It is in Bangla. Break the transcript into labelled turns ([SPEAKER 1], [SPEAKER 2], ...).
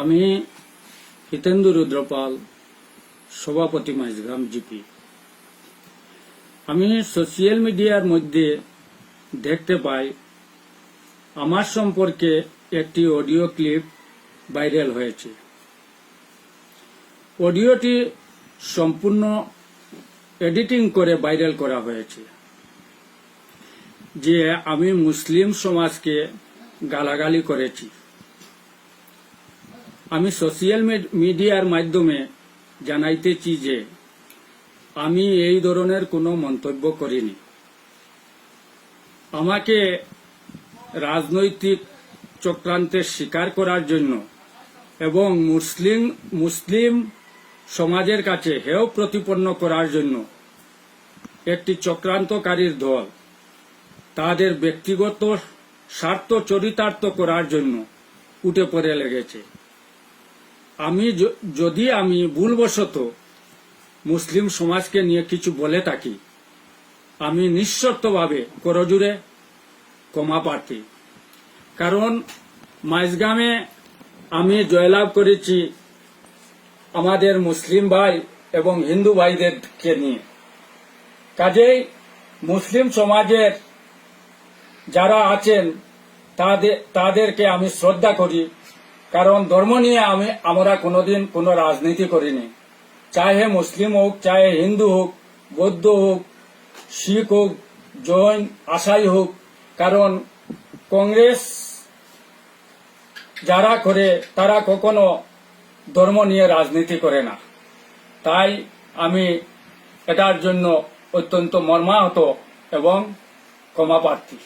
[SPEAKER 1] আমি হিতেন্দু রুদ্রপাল, সভাপতি মাইজগ্রাম জিপি। আমি সোশিয়াল মিডিয়ার মধ্যে দেখতে পাই, আমার সম্পর্কে একটি অডিও ক্লিপ ভাইরাল হয়েছে। অডিওটি সম্পূর্ণ এডিটিং করে ভাইরাল করা হয়েছে, যে আমি মুসলিম সমাজকে গালাগালি করেছি। আমি সোশিয়াল মিডিয়ার মাধ্যমে জানাইতেছি যে, আমি এই ধরনের কোনো মন্তব্য করিনি। আমাকে রাজনৈতিক চক্রান্তের শিকার করার জন্য এবং মুসলিম মুসলিম সমাজের কাছে হেয় প্রতিপন্ন করার জন্য একটি চক্রান্তকারীর দল তাদের ব্যক্তিগত স্বার্থ চরিতার্থ করার জন্য উঠে পড়ে লেগেছে। আমি যদি আমি ভুলবশত মুসলিম সমাজকে নিয়ে কিছু বলে থাকি, আমি নিঃশর্তভাবে করজুড়ে ক্ষমা প্রার্থী। কারণ মাইজগামে আমি জয়লাভ করেছি আমাদের মুসলিম ভাই এবং হিন্দু ভাইদেরকে নিয়ে। কাজেই মুসলিম সমাজের যারা আছেন তাদের তাদেরকে আমি শ্রদ্ধা করি। কারণ ধর্ম নিয়ে আমি, আমরা কোনোদিন কোনো রাজনীতি করিনি। চাহে মুসলিম হোক চাহে হিন্দু হোক, বৌদ্ধ হোক, শিখ হোক, জৈন আশাই হোক, কারণ কংগ্রেস যারা করে, তারা কখনো ধর্ম নিয়ে রাজনীতি করে না। তাই আমি এটার জন্য অত্যন্ত মর্মাহত এবং ক্ষমা প্রার্থী